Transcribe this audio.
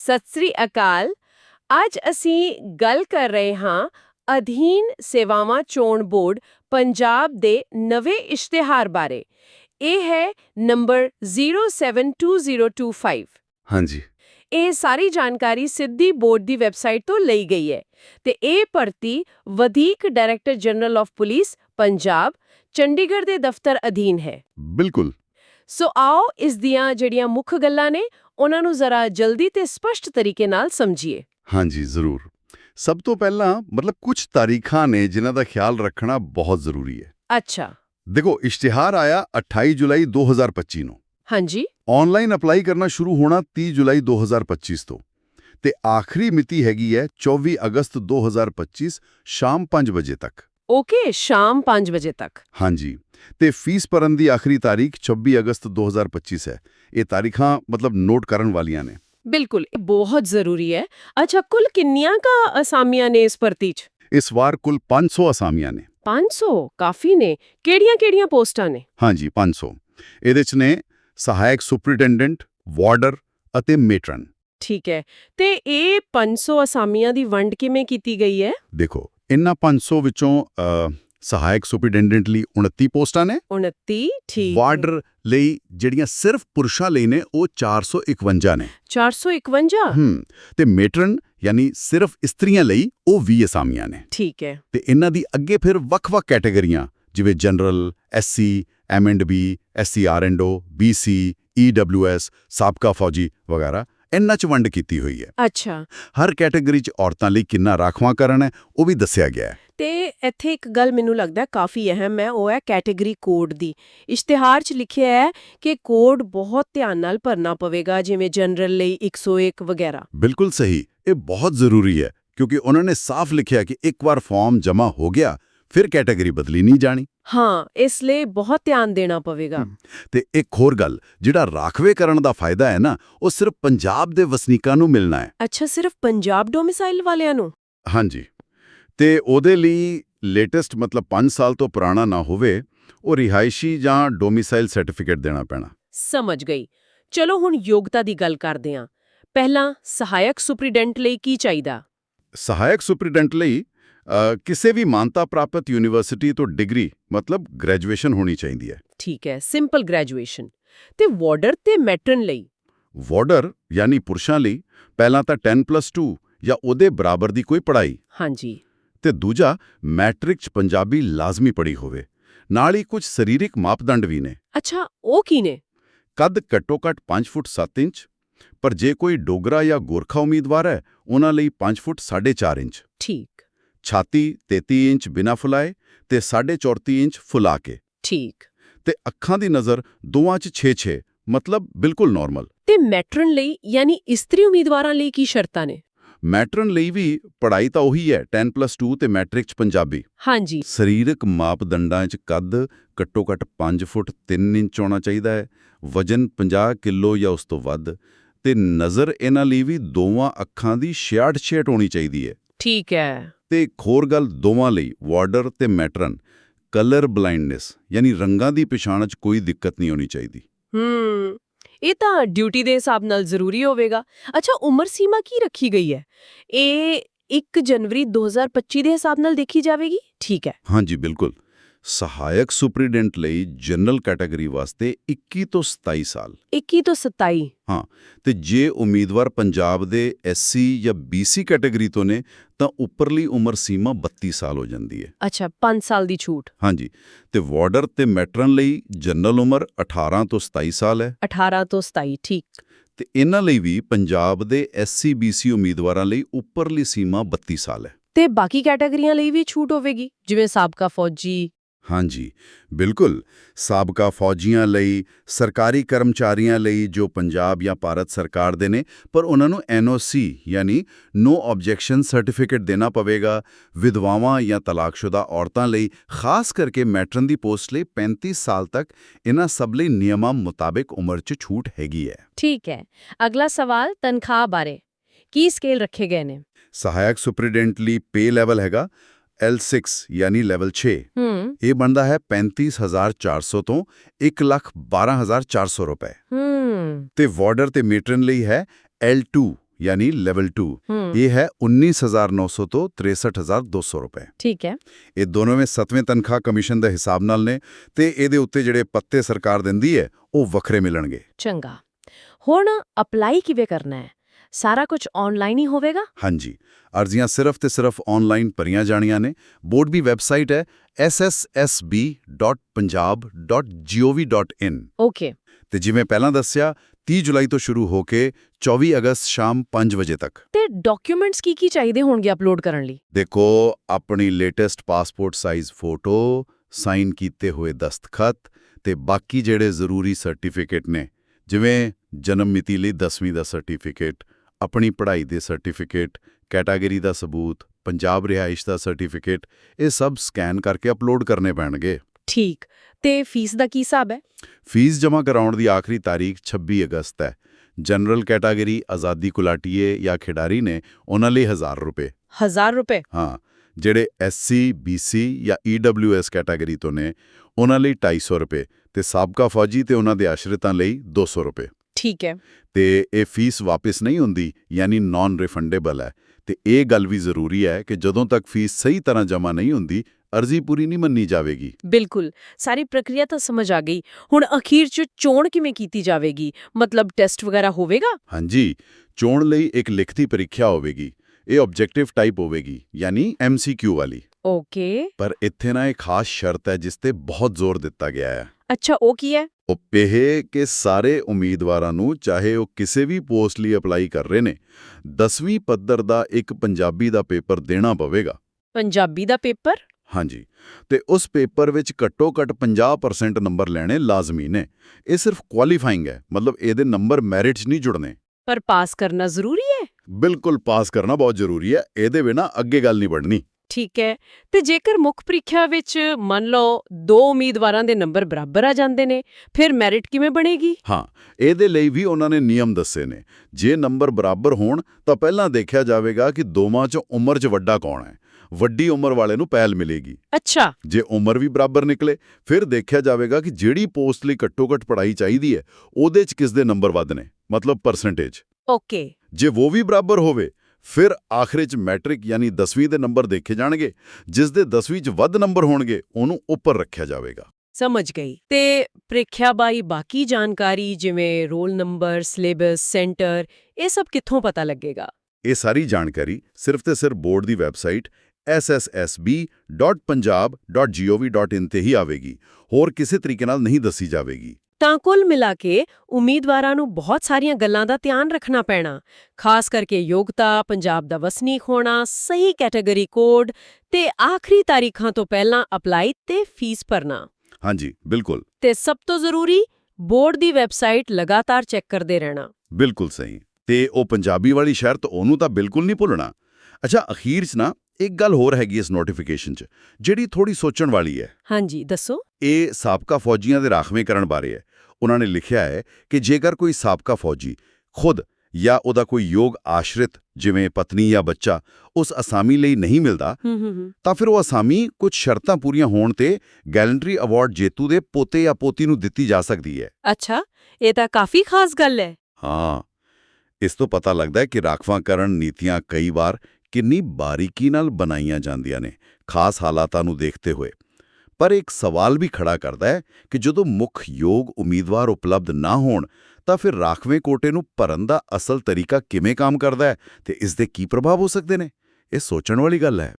ਸਤਿ ਸ੍ਰੀ ਅਕਾਲ। ਅੱਜ ਅਸੀਂ ਗੱਲ ਕਰ ਰਹੇ ਹਾਂ ਅਧੀਨ ਸੇਵਾਵਾਂ ਚੋਣ ਬੋਰਡ ਪੰਜਾਬ ਦੇ ਨਵੇਂ ਇਸ਼ਤਿਹਾਰ ਬਾਰੇ। ਇਹ ਹੈ ਨੰਬਰ 072025 ਹਾਂਜੀ। ਇਹ ਸਾਰੀ ਜਾਣਕਾਰੀ ਸਿੱਧੀ ਬੋਰਡ ਦੀ ਵੈਬਸਾਈਟ ਤੋਂ ਲਈ ਗਈ ਹੈ ਤੇ ਇਹ ਭਰਤੀ ਵਧੀਕ director general of police Punjab Chandigarh ਦੇ ਦਫ਼ਤਰ ਅਧੀਨ ਹੈ। ਬਿਲਕੁਲ। ਸੋ ਆਓ ਇਸ ਦੀਆਂ ਜਿਹੜੀਆਂ ਮੁੱਖ ਗੱਲਾਂ ਨੇ ਉਹਨਾਂ ਨੂੰ ਜ਼ਰਾ ਜਲਦੀ ਤੇ ਸਪਸ਼ਟ ਤਰੀਕੇ ਨਾਲ ਸਮਝੀਏ। ਹਾਂਜੀ ਜ਼ਰੂਰ। ਸਭ ਤੋਂ ਪਹਿਲਾਂ ਮਤਲਬ ਕੁਝ ਤਾਰੀਖਾਂ ਨੇ ਜਿਨ੍ਹਾਂ ਦਾ ਖਿਆਲ ਰੱਖਣਾ ਬਹੁਤ ਜ਼ਰੂਰੀ ਹੈ। ਅੱਛਾ। ਦੇਖੋ ਇਸ਼ਤਿਹਾਰ ਆਇਆ 28 ਜੁਲਾਈ 2025 ਨੂੰ। ਹਾਂਜੀ। ਆਨਲਾਈਨ ਅਪਲਾਈ ਕਰਨਾ ਸ਼ੁਰੂ ਹੋਣਾ 30 ਜੁਲਾਈ 2025 ਤੋਂ। ਤੇ ਆਖਰੀ ਮਿਤੀ ਹੈਗੀ ਹੈ 24 ਅਗਸਤ 2025 ਸ਼ਾਮ 5 ਵਜੇ ਤੱਕ। ਓਕੇ ਸ਼ਾਮ 5 ਵਜੇ ਤੱਕ। ਹਾਂਜੀ। ਤੇ ਫੀਸ ਭਰਨ ਦੀ ਆਖਰੀ ਤਾਰੀਖ 26 ਅਗਸਤ 2025 ਹੈ। ਇਹ ਤਾਰੀਖਾਂ ਮਤਲਬ ਨੋਟ ਕਰਨ ਵਾਲੀਆਂ ਨੇ। ਬਿਲਕੁਲ ਇਹ ਬਹੁਤ ਜ਼ਰੂਰੀ ਹੈ। ਅੱਛਾ ਕੁੱਲ ਕਿੰਨੀਆਂ ਕਾ ਅਸਾਮੀਆਂ ਨੇ ਇਸ ਭਰਤੀ 'ਚ? ਇਸ ਵਾਰ ਕੁੱਲ 500 ਅਸਾਮੀਆਂ ਨੇ। 500 ਕਾਫੀ ਨੇ। ਕਿਹੜੀਆਂ-ਕਿਹੜੀਆਂ ਪੋਸਟਾਂ ਨੇ? ਹਾਂਜੀ 500 ਇਹਦੇ ਚ ਨੇ ਸਹਾਇਕ ਸੁਪਰੀਟੈਂਡੈਂਟ ਵਾਰਡਰ ਅਤੇ ਮੇਟਰਨ। ਠੀਕ ਹੈ। ਤੇ ਇਹ 500 ਅਸਾਮੀਆਂ ਦੀ ਵੰਡ ਕਿਵੇਂ ਕੀਤੀ ਗਈ ਹੈ? ਦੇਖੋ ਇਨ੍ਹਾਂ 500 ਵਿੱਚੋਂ ਸਹਾਇਕ ਸੁਪਰੀਟੈਂਡੈਂਟ ਲਈ 29 ਪੋਸਟਾਂ ਨੇ। 29 ਠੀਕ। ਵਾਰਡਰ ਲਈ ਜਿਹੜੀਆਂ ਸਿਰਫ ਪੁਰਸ਼ਾਂ ਲਈ ਨੇ ਉਹ 451 ਨੇ। 451 ਹੂੰ ਤੇ ਮੇਟਰਨ ਯਾਨੀ ਸਿਰਫ ਇਸਤਰੀਆਂ ਲਈ ਉਹ 20 ਅਸਾਮੀਆਂ ਨੇ। ਠੀਕ ਹੈ। ਤੇ ਇਹਨਾਂ ਦੀ ਅੱਗੇ ਫਿਰ ਵੱਖ-ਵੱਖ ਕੈਟਾਗਰੀਆਂ ਜਿਵੇਂ general SC M and B SC R and O BC EWS ਸਾਬਕਾ ਫੌਜੀ ਵਗੈਰਾ। ਇਹਨਾਂ ਚ ਵੰਡ ਕੀਤੀ ਹੋਈ ਹੈ। ਅੱਛਾ। ਹਰ ਕੈਟਾਗਰੀ ਚ ਔਰਤਾਂ ਲਈ ਕਿੰਨਾ ਰਾਖਵਾਂਕਰਨ ਹੈ ਉਹ ਵੀ ਦੱਸਿਆ ਗਿਆ ਹੈ। ਤੇ ਇੱਥੇ ਇੱਕ ਗੱਲ ਮੈਨੂੰ ਲੱਗਦਾ ਕਾਫੀ ਅਹਿਮ ਹੈ ਉਹ ਹੈ ਕੈਟਾਗਰੀ ਕੋਡ ਦੀ। ਇਸ਼ਤਿਹਾਰ 'ਚ ਲਿਖਿਆ ਹੈ ਕਿ ਕੋਡ ਬਹੁਤ ਧਿਆਨ ਨਾਲ ਭਰਨਾ ਪਵੇਗਾ ਜਿਵੇਂ ਜਨਰਲ ਲਈ 101 ਵਗੈਰਾ। ਬਿਲਕੁਲ ਸਹੀ। ਇਹ ਬਹੁਤ ਜ਼ਰੂਰੀ ਹੈ ਕਿਉਂਕਿ ਉਹਨਾਂ ਨੇ ਸਾਫ਼ ਲਿਖਿਆ ਕਿ ਇੱਕ ਵਾਰ ਫਾਰਮ ਜਮ੍ਹਾਂ ਹੋ ਗਿਆ ਫਿਰ ਕੈਟਾਗਰੀ ਬਦਲੀ ਨਹੀਂ ਜਾਣੀ। ਹਾਂ ਇਸ ਲਈ ਬਹੁਤ ਧਿਆਨ ਦੇਣਾ ਪਵੇਗਾ। ਤੇ ਇੱਕ ਹੋਰ ਗੱਲ ਜਿਹੜਾ ਰਾਖਵੇ ਕਰਨ ਦਾ ਫਾਇਦਾ ਹੈ ਨਾ ਉਹ ਸਿਰਫ ਪੰਜਾਬ ਦੇ ਵਸਨੀਕਾਂ ਨੂੰ ਮਿਲਣਾ ਹੈ। ਅੱਛਾ ਸਿਰਫ ਪੰਜਾਬ ਡੋਮਿਸਾਈਲ ਵਾਲਿਆਂ ਨੂੰ? ਹਾਂਜੀ ਤੇ ਉਹਦੇ ਲਈ ਲੇਟੈਸਟ ਮਤਲਬ 5 ਸਾਲ ਤੋਂ ਪੁਰਾਣਾ ਨਾ ਹੋਵੇ ਉਹ ਰਿਹਾਇਸ਼ੀ ਜਾਂ ਡੋਮਿਸਾਈਲ ਸਰਟੀਫਿਕੇਟ ਦੇਣਾ ਪੈਣਾ। ਸਮਝ ਗਈ। ਚਲੋ ਹੁਣ ਯੋਗਤਾ ਦੀ ਗੱਲ ਕਰਦੇ ਹਾਂ। ਪਹਿਲਾਂ ਸਹਾਇਕ ਸੁਪਰੀਡੈਂਟ ਲਈ ਕੀ ਚਾਹੀਦਾ? ਸਹਾਇਕ ਸੁਪਰੀਡੈਂਟ ਲਈ ਕਿਸੇ ਵੀ ਮਾਨਤਾ ਪ੍ਰਾਪਤ ਯੂਨੀਵਰਸਿਟੀ ਤੋਂ ਡਿਗਰੀ ਮਤਲਬ ਗ੍ਰੈਜੂਏਸ਼ਨ ਹੋਣੀ ਚਾਹੀਦੀ ਹੈ। ਠੀਕ ਹੈ ਸਿੰਪਲ ਗ੍ਰੈਜੂਏਸ਼ਨ। ਤੇ ਵਾਰਡਰ ਤੇ ਮੈਟਰਨ ਲਈ? ਵਾਰਡਰ ਯਾਨੀ ਪੁਰਸ਼ਾਂ ਲਈ ਪਹਿਲਾਂ ਤਾਂ 10+2 ਜਾਂ ਉਹਦੇ ਬਰਾਬਰ ਦੀ ਕੋਈ ਪੜ੍ਹਾਈ। ਹਾਂਜੀ। ਤੇ ਦੂਜਾ ਮੈਟ੍ਰਿਕ ਚ ਪੰਜਾਬੀ ਲਾਜ਼ਮੀ ਪੜ੍ਹੀ ਹੋਵੇ। ਨਾਲ ਹੀ ਕੁਝ ਸਰੀਰਕ ਮਾਪਦੰਡ ਵੀ ਨੇ। ਅੱਛਾ ਉਹ ਕੀ ਨੇ? ਕੱਦ ਘੱਟੋ-ਘੱਟ 5 ਫੁੱਟ 7 ਇੰਚ ਪਰ ਜੇ ਕੋਈ ਡੋਗਰਾ ਜਾਂ ਗੋਰਖਾ ਉਮੀਦਵਾਰ ਹੈ ਉਹਨਾਂ ਲਈ 5 ਫੁੱਟ 4.5 ਇੰਚ। ਠੀਕ। ਛਾਤੀ 33 ਇੰਚ ਬਿਨਾ ਫੁਲਾਏ ਤੇ 34 ਇੰਚ ਫੁਲਾ ਕੇ। ਠੀਕ। ਤੇ ਅੱਖਾਂ ਦੀ ਨਜ਼ਰ ਦੋਵਾਂ 'ਚ 6-6 ਮਤਲਬ ਬਿਲਕੁਲ ਨਾਰਮਲ ਤੇ ਮੈਟਰਨ ਲਈ ਯਾਨੀ ਇਸਤਰੀ ਉਮੀਦਵਾਰਾਂ ਲਈ ਕੀ ਸ਼ਰਤਾਂ ਨੇ? ਮੈਟਰਨ ਲਈ ਵੀ ਪੜ੍ਹਾਈ ਤਾਂ ਉਹੀ ਹੈ 10+2 ਤੇ ਮੈਟ੍ਰਿਕ 'ਚ ਪੰਜਾਬੀ। ਹਾਂਜੀ। ਸਰੀਰਕ ਮਾਪਦੰਡਾਂ 'ਚ ਕੱਦ ਘੱਟੋ-ਘੱਟ 5 ਫੁੱਟ 3 ਇੰਚ ਹੋਣਾ ਚਾਹੀਦਾ ਹੈ ਵਜਨ 50 ਕਿਲੋ ਜਾਂ ਉਸ ਤੋਂ ਵੱਧ। ਤੇ ਨਜ਼ਰ ਇਹਨਾਂ ਲਈ ਵੀ ਦੋਵਾਂ ਅੱਖਾਂ ਦੀ 66 ਹੋਣੀ ਚਾਹੀਦੀ ਹੈ। ਠੀਕ ਹੈ। ਤੇ ਹੋਰ ਗੱਲ ਦੋਵਾਂ ਲਈ ਵਾਰਡਰ ਤੇ ਮੈਟਰਨ ਕਲਰ ਬਲਾਈਂਡਨੈਸ ਯਾਨੀ ਰੰਗਾਂ ਦੀ ਪਛਾਣ 'ਚ ਕੋਈ ਦਿੱਕਤ ਨਹੀਂ ਹੋਣੀ ਚਾਹੀਦੀ। ਹੂੰ ਇਹ ਤਾਂ ਡਿਊਟੀ ਦੇ ਹਿਸਾਬ ਨਾਲ ਜ਼ਰੂਰੀ ਹੋਵੇਗਾ। ਅੱਛਾ ਉਮਰ ਸੀਮਾ ਕੀ ਰੱਖੀ ਗਈ ਹੈ? ਇਹ 1 ਜਨਵਰੀ 2025 ਦੇ ਹਿਸਾਬ ਨਾਲ ਦੇਖੀ ਜਾਵੇਗੀ? ਠੀਕ ਹੈ। ਹਾਂਜੀ ਬਿਲਕੁਲ। ਸਹਾਇਕ ਸੁਪਰੀਡੈਂਟ ਲਈ ਜਨਰਲ ਕੈਟਾਗਰੀ ਵਾਸਤੇ 21 ਤੋਂ 27 ਸਾਲ। 21 ਤੋਂ 27 ਹਾਂ ਤੇ ਜੇ ਉਮੀਦਵਾਰ ਪੰਜਾਬ ਦੇ ਐਸਸੀ ਜਾਂ ਬੀਸੀ ਕੈਟਾਗਰੀ ਤੋਂ ਨੇ ਤਾਂ ਉੱਪਰਲੀ ਉਮਰ ਸੀਮਾ 32 ਸਾਲ ਹੋ ਜਾਂਦੀ ਹੈ। ਅੱਛਾ 5 ਸਾਲ ਦੀ ਛੂਟ। ਹਾਂਜੀ ਤੇ ਵਾਰਡਰ ਤੇ ਮੈਟਰਨ ਲਈ ਜਨਰਲ ਉਮਰ 18 ਤੋਂ 27 ਸਾਲ ਹੈ। 18 ਤੋਂ 27 ਠੀਕ। ਤੇ ਇਹਨਾਂ ਲਈ ਵੀ ਪੰਜਾਬ ਦੇ ਐਸਸੀ ਬੀਸੀ ਉਮੀਦਵਾਰਾਂ ਲਈ ਉੱਪਰਲੀ ਸੀਮਾ 32 ਸਾਲ ਹੈ। ਤੇ ਬਾਕੀ ਕੈਟਾਗਰੀਆਂ ਲਈ ਵੀ ਛੂਟ ਹੋਵੇਗੀ ਜਿਵੇਂ ਸਾਬਕਾ ਫੌਜੀ ਹਾਂਜੀ ਬਿਲਕੁਲ। ਸਾਬਕਾ ਫੌਜੀਆਂ ਲਈ ਸਰਕਾਰੀ ਕਰਮਚਾਰੀਆਂ ਲਈ ਜੋ ਪੰਜਾਬ ਜਾਂ ਭਾਰਤ ਸਰਕਾਰ ਦੇ ਨੇ ਪਰ ਉਹਨਾਂ ਨੂੰ ਐਨਓਸੀ ਯਾਨੀ ਨੋ ਆਬਜੈਕਸ਼ਨ ਸਰਟੀਫਿਕੇਟ ਦੇਣਾ ਪਵੇਗਾ। ਵਿਧਵਾਵਾਂ ਜਾਂ ਤਲਾਕਸ਼ੁਦਾ ਔਰਤਾਂ ਲਈ ਖਾਸ ਕਰਕੇ ਮੈਟਰਨ ਦੀ ਪੋਸਟ ਲਈ 35 ਸਾਲ ਤੱਕ ਇਹਨਾਂ ਸਭ ਲਈ ਨਿਯਮਾਂ ਮੁਤਾਬਿਕ ਉਮਰ 'ਚ ਛੂਟ ਹੈਗੀ ਹੈ। ਠੀਕ ਹੈ। ਅਗਲਾ ਸਵਾਲ ਤਨਖਾਹ ਬਾਰੇ। ਕੀ ਸਕੇਲ ਰੱਖੇ ਗਏ ਨੇ? ਸਹਾਇਕ ਸੁਪਰੀਡੈਂਟ ਲਈ ਪੇ ਲੈਵਲ ਹੈਗਾ। L6 ਯਾਨੀ ਲੈਵਲ 6 ਹੂੰ। ਇਹ ਬਣਦਾ ਹੈ 35400 ਤੋਂ 112400 ਰੁਪਏ। ਹੂੰ। ਤੇ ਵਾਰਡਰ ਤੇ ਮੇਟਰਨ ਲਈ ਹੈ L2 ਯਾਨੀ ਲੈਵਲ 2 ਹੂੰ। ਇਹ ਹੈ 19900 ਤੋਂ 63200 ਰੁਪਏ। ਠੀਕ ਹੈ। ਇਹ ਦੋਨੋਂ ਵਿੱਚ ਸੱਤਵੇਂ ਤਨਖਾਹ ਕਮਿਸ਼ਨ ਦੇ ਹਿਸਾਬ ਨਾਲ ਨੇ ਤੇ ਇਹਦੇ ਉੱਤੇ ਜਿਹੜੇ ਪੱਤੇ ਸਰਕਾਰ ਦਿੰਦੀ ਹੈ ਉਹ ਵੱਖਰੇ ਮਿਲਣਗੇ। ਚੰਗਾ। ਹੁਣ ਅਪਲਾਈ ਕਿਵੇਂ ਕਰਨਾ ਹੈ? ਸਾਰਾ ਕੁਝ ਆਨਲਾਈਨ ਹੀ ਹੋਵੇਗਾ? ਹਾਂਜੀ। ਅਰਜ਼ੀਆਂ ਸਿਰਫ ਤੇ ਸਿਰਫ ਆਨਲਾਈਨ ਭਰੀਆਂ ਜਾਣੀਆਂ ਨੇ। ਬੋਰਡ ਦੀ ਵੈਬਸਾਈਟ ਹੈ sssb.punjab.gov.in ਓਕੇ ਤੇ ਜਿਵੇਂ ਪਹਿਲਾਂ ਦੱਸਿਆ 30 ਜੁਲਾਈ ਤੋਂ ਸ਼ੁਰੂ ਹੋ ਕੇ 24 ਅਗਸਤ ਸ਼ਾਮ 5 ਵਜੇ ਤੱਕ। ਤੇ ਡਾਕੂਮੈਂਟਸ ਕੀ ਕੀ ਚਾਹੀਦੇ ਹੋਣਗੇ ਅਪਲੋਡ ਕਰਨ ਲਈ? ਦੇਖੋ ਆਪਣੀ latest passport size photo sign ਕੀਤੇ ਹੋਏ ਦਸਤਖਤ ਤੇ ਬਾਕੀ ਜਿਹੜੇ ਜ਼ਰੂਰੀ ਸਰਟੀਫਿਕੇਟ ਨੇ ਜਿਵੇਂ ਜਨਮ ਮਿਤੀ ਲਈ 10ਵੀਂ ਦਾ ਸਰਟੀਫਿਕੇਟ ਆਪਣੀ ਪੜ੍ਹਾਈ ਦੇ ਸਰਟੀਫਿਕੇਟ ਕੈਟਾਗਰੀ ਦਾ ਸਬੂਤ ਪੰਜਾਬ ਰਿਹਾਇਸ਼ ਦਾ ਸਰਟੀਫਿਕੇਟ ਇਹ ਸਭ ਸਕੈਨ ਕਰਕੇ ਅਪਲੋਡ ਕਰਨੇ ਪੈਣਗੇ। ਠੀਕ। ਤੇ ਫੀਸ ਦਾ ਕੀ ਹਿਸਾਬ ਹੈ? ਫੀਸ ਜਮ੍ਹਾਂ ਕਰਾਉਣ ਦੀ ਆਖਰੀ ਤਾਰੀਖ 26 ਅਗਸਤ ਹੈ। ਜਨਰਲ ਕੈਟਾਗਰੀ ਆਜ਼ਾਦੀ ਕੁਲਾਟੀਏ ਜਾਂ ਖਿਡਾਰੀ ਨੇ ਉਹਨਾਂ ਲਈ 1000 ਰੁਪਏ। 1000 ਰੁਪਏ? ਹਾਂ ਜਿਹੜੇ ਐਸਸੀ ਬੀਸੀ ਜਾਂ ਈਡਬਲਯੂਐਸ ਕੈਟਾਗਰੀ ਤੋਂ ਨੇ ਉਹਨਾਂ ਲਈ 250 ਰੁਪਏ ਤੇ ਸਾਬਕਾ ਫੌਜੀ ਤੇ ਉਹਨਾਂ ਦੇ ਆਸ਼ਰਿਤਾਂ ਲਈ 200 ਰੁਪਏ। ਠੀਕ ਹੈ। ਤੇ ਇਹ ਫੀਸ ਵਾਪਸ ਨਹੀਂ ਹੁੰਦੀ ਯਾਨੀ ਨਾਨ ਰਿਫੰਡੇਬਲ ਹੈ। ਤੇ ਇਹ ਗੱਲ ਵੀ ਜ਼ਰੂਰੀ ਹੈ ਕਿ ਜਦੋਂ ਤੱਕ ਫੀਸ ਸਹੀ ਤਰ੍ਹਾਂ ਜਮ੍ਹਾਂ ਨਹੀਂ ਹੁੰਦੀ ਅਰਜ਼ੀ ਪੂਰੀ ਨਹੀਂ ਮੰਨੀ ਜਾਵੇਗੀ। ਬਿਲਕੁਲ। ਸਾਰੀ ਪ੍ਰਕਿਰਿਆ ਤਾਂ ਸਮਝ ਆ ਗਈ। ਹੁਣ ਅਖੀਰ 'ਚ ਚੋਣ ਕਿਵੇਂ ਕੀਤੀ ਜਾਵੇਗੀ? ਮਤਲਬ ਟੈਸਟ ਵਗੈਰਾ ਹੋਵੇਗਾ? ਹਾਂਜੀ। ਚੋਣ ਲਈ ਇੱਕ ਲਿਖਤੀ ਪ੍ਰੀਖਿਆ ਹੋਵੇਗੀ। ਇਹ ਆਬਜੈਕਟਿਵ ਟਾਈਪ ਹੋਵੇਗੀ ਯਾਨੀ ਐਮਸੀਕਿਊ ਵਾਲੀ। ਓਕੇ ਪਰ ਇੱਥੇ ਨਾ ਇੱਕ ਖਾਸ ਸ਼ਰਤ ਹੈ ਜਿਸ ਤੇ ਬਹੁਤ ਜ਼ੋਰ ਦਿੱਤਾ ਗਿਆ ਹੈ। ਅੱਛਾ ਉਹ ਕੀ ਹੈ? ਉਹ ਇਹ ਕਿ ਸਾਰੇ ਉਮੀਦਵਾਰਾਂ ਨੂੰ ਚਾਹੇ ਉਹ ਕਿਸੇ ਵੀ ਪੋਸਟ ਲਈ ਅਪਲਾਈ ਕਰ ਰਹੇ ਨੇ 10ਵੀਂ ਪੱਧਰ ਦਾ ਇੱਕ ਪੰਜਾਬੀ ਦਾ ਪੇਪਰ ਦੇਣਾ ਪਵੇਗਾ। ਪੰਜਾਬੀ ਦਾ ਪੇਪਰ? ਹਾਂਜੀ ਤੇ ਉਸ ਪੇਪਰ ਵਿੱਚ ਘੱਟੋ-ਘੱਟ 50% ਨੰਬਰ ਲੈਣੇ ਲਾਜ਼ਮੀ ਨੇ। ਇਹ ਸਿਰਫ ਕੁਆਲੀਫਾਈਂਗ ਹੈ ਮਤਲਬ ਇਹਦੇ ਨੰਬਰ ਮੈਰਿਟਸ ਨਹੀਂ ਜੁੜਨੇ। ਪਰ ਪਾਸ ਕਰਨਾ ਜ਼ਰੂਰੀ ਹੈ? ਬਿਲਕੁਲ ਪਾਸ ਕਰਨਾ ਬਹੁਤ ਜ਼ਰੂਰੀ ਹੈ ਇਹਦੇ ਬਿਨਾ ਅੱਗੇ ਗੱਲ ਨਹੀਂ ਵਧਣੀ ਠੀਕ ਹੈ। ਤੇ ਜੇਕਰ ਮੁੱਖ ਪ੍ਰੀਖਿਆ ਵਿੱਚ ਮੰਨ ਲਓ ਦੋ ਉਮੀਦਵਾਰਾਂ ਦੇ ਨੰਬਰ ਬਰਾਬਰ ਆ ਜਾਂਦੇ ਨੇ ਫਿਰ ਮੈਰਿਟ ਕਿਵੇਂ ਬਣੇਗੀ? ਹਾਂ ਇਹਦੇ ਲਈ ਵੀ ਉਹਨਾਂ ਨੇ ਨਿਯਮ ਦੱਸੇ ਨੇ। ਜੇ ਨੰਬਰ ਬਰਾਬਰ ਹੋਣ ਤਾਂ ਪਹਿਲਾਂ ਦੇਖਿਆ ਜਾਵੇਗਾ ਕਿ ਦੋਵਾਂ 'ਚੋਂ ਉਮਰ 'ਚ ਵੱਡਾ ਕੌਣ ਹੈ। ਵੱਡੀ ਉਮਰ ਵਾਲੇ ਨੂੰ ਪਹਿਲ ਮਿਲੇਗੀ। ਅੱਛਾ। ਜੇ ਉਮਰ ਵੀ ਬਰਾਬਰ ਨਿਕਲੇ ਫਿਰ ਦੇਖਿਆ ਜਾਵੇਗਾ ਕਿ ਜਿਹੜੀ ਪੋਸਟ ਲਈ ਘੱਟੋ-ਘੱਟ ਪੜ੍ਹਾਈ ਚਾਹੀਦੀ ਹੈ ਉਹਦੇ 'ਚ ਕਿਸ ਦੇ ਨੰਬਰ ਵੱਧ ਨੇ? ਮਤਲਬ ਪਰਸੈਂਟੇਜ ਓਕੇ। ਜੇ ਉਹ ਵੀ ਬਰਾਬਰ ਹੋਵੇ ਫਿਰ ਆਖਰੇ 'ਚ ਮੈਟ੍ਰਿਕ ਯਾਨੀ 10ਵੀਂ ਦੇ ਨੰਬਰ ਦੇਖੇ ਜਾਣਗੇ ਜਿਸ ਦੇ 10ਵੀਂ 'ਚ ਵੱਧ ਨੰਬਰ ਹੋਣਗੇ ਉਹਨੂੰ ਉੱਪਰ ਰੱਖਿਆ ਜਾਵੇਗਾ। ਸਮਝ ਗਈ। ਤੇ ਪ੍ਰੀਖਿਆ ਬਾਈ ਬਾਕੀ ਜਾਣਕਾਰੀ ਜਿਵੇਂ ਰੋਲ ਨੰਬਰ ਸਿਲੇਬਸ ਸੈਂਟਰ ਇਹ ਸਭ ਕਿੱਥੋਂ ਪਤਾ ਲੱਗੇਗਾ? ਇਹ ਸਾਰੀ ਜਾਣਕਾਰੀ ਸਿਰਫ ਤੇ ਸਿਰਫ ਬੋਰਡ ਦੀ ਵੈਬਸਾਈਟ sssb.punjab.gov.in ਤੇ ਹੀ ਆਵੇਗੀ ਹੋਰ ਕਿਸੇ ਤਰੀਕੇ ਨਾਲ ਨਹੀਂ ਦੱਸੀ ਜਾਵੇਗੀ। ਤਾਂ ਕੁੱਲ ਮਿਲਾ ਕੇ ਉਮੀਦਵਾਰਾਂ ਨੂੰ ਬਹੁਤ ਸਾਰੀਆਂ ਗੱਲਾਂ ਦਾ ਧਿਆਨ ਰੱਖਣਾ ਪੈਣਾ। ਖਾਸ ਕਰਕੇ ਯੋਗਤਾ ਪੰਜਾਬ ਦਾ ਵਸਨੀਕ ਹੋਣਾ ਸਹੀ ਕੈਟਾਗਰੀ ਕੋਡ ਤੇ ਆਖਰੀ ਤਾਰੀਖਾਂ ਤੋਂ ਪਹਿਲਾਂ ਅਪਲਾਈ ਤੇ ਫੀਸ ਭਰਨਾ। ਹਾਂਜੀ ਬਿਲਕੁਲ। ਤੇ ਸਭ ਤੋਂ ਜ਼ਰੂਰੀ ਬੋਰਡ ਦੀ ਵੈਬਸਾਈਟ ਲਗਾਤਾਰ ਚੈੱਕ ਕਰਦੇ ਰਹਿਣਾ। ਬਿਲਕੁਲ ਸਹੀ। ਤੇ ਉਹ ਪੰਜਾਬੀ ਵਾਲੀ ਸ਼ਰਤ ਉਹਨੂੰ ਤਾਂ ਬਿਲਕੁਲ ਨਹੀਂ ਭੁੱਲਣਾ। ਅੱਛਾ ਅਖੀਰ 'ਚ ਨਾ ਇੱਕ ਗੱਲ ਹੋਰ ਹੈਗੀ ਇਸ ਨੋਟੀਫਿਕੇਸ਼ਨ 'ਚ ਜਿਹੜੀ ਥੋੜੀ ਸੋਚਣ ਵਾਲੀ ਹੈ। ਹਾਂਜੀ ਦੱਸੋ। ਇਹ ਸਾਬਕਾ ਫੌਜੀਆਂ ਦੇ ਰਾਖਵੇਂਕਰਨ ਬਾਰੇ ਹੈ। ਉਹਨਾਂ ਨੇ ਲਿਖਿਆ ਹੈ ਕਿ ਜੇਕਰ ਕੋਈ ਸਾਬਕਾ ਫੌਜੀ ਖੁਦ ਜਾਂ ਉਹਦਾ ਕੋਈ ਯੋਗ ਆਸ਼ਰਿਤ ਜਿਵੇਂ ਪਤਨੀ ਜਾਂ ਬੱਚਾ ਉਸ ਅਸਾਮੀ ਲਈ ਨਹੀਂ ਮਿਲਦਾ ਤਾਂ ਫਿਰ ਉਹ ਅਸਾਮੀ ਕੁਝ ਸ਼ਰਤਾਂ ਪੂਰੀਆਂ ਹੋਣ ਤੇ ਗੈਲੰਟਰੀ ਅਵਾਰਡ ਜੇਤੂ ਦੇ ਪੋਤੇ ਜਾਂ ਪੋਤੀ ਨੂੰ ਦਿੱਤੀ ਜਾ ਸਕਦੀ ਹੈ। ਅੱਛਾ ਇਹ ਤਾਂ ਕਾਫੀ ਖਾਸ ਗੱਲ ਹੈ। ਹਾਂ ਇਸ ਤੋਂ ਪਤਾ ਲੱਗਦਾ ਹੈ ਕਿ ਰਾਖਵਾਂਕਰਨ ਨੀਤੀਆਂ ਕਈ ਵਾਰ ਕਿੰਨੀ ਬਾਰੀਕੀ ਨਾਲ ਬਣਾਈਆਂ ਜਾਂਦੀਆਂ ਨੇ ਖਾਸ ਹਾਲਾਤਾਂ ਨੂੰ ਦੇਖਦੇ ਹੋਏ। ਪਰ ਇੱਕ ਸਵਾਲ ਵੀ ਖੜਾ ਕਰਦਾ ਹੈ ਕਿ ਜਦੋਂ ਮੁੱਖ ਯੋਗ ਉਮੀਦਵਾਰ ਉਪਲਬਧ ਨਾ ਹੋਣ, ਤਾਂ ਫਿਰ ਰਾਖਵੇਂ ਕੋਟੇ ਨੂੰ ਭਰਨ ਦਾ ਅਸਲ ਤਰੀਕਾ ਕਿਵੇਂ ਕੰਮ ਕਰਦਾ ਹੈ ਤੇ ਇਸ ਦੇ ਕੀ ਪ੍ਰਭਾਵ ਹੋ ਸਕਦੇ ਨੇ? ਇਹ ਸੋਚਣ ਵਾਲੀ ਗੱਲ ਹੈ।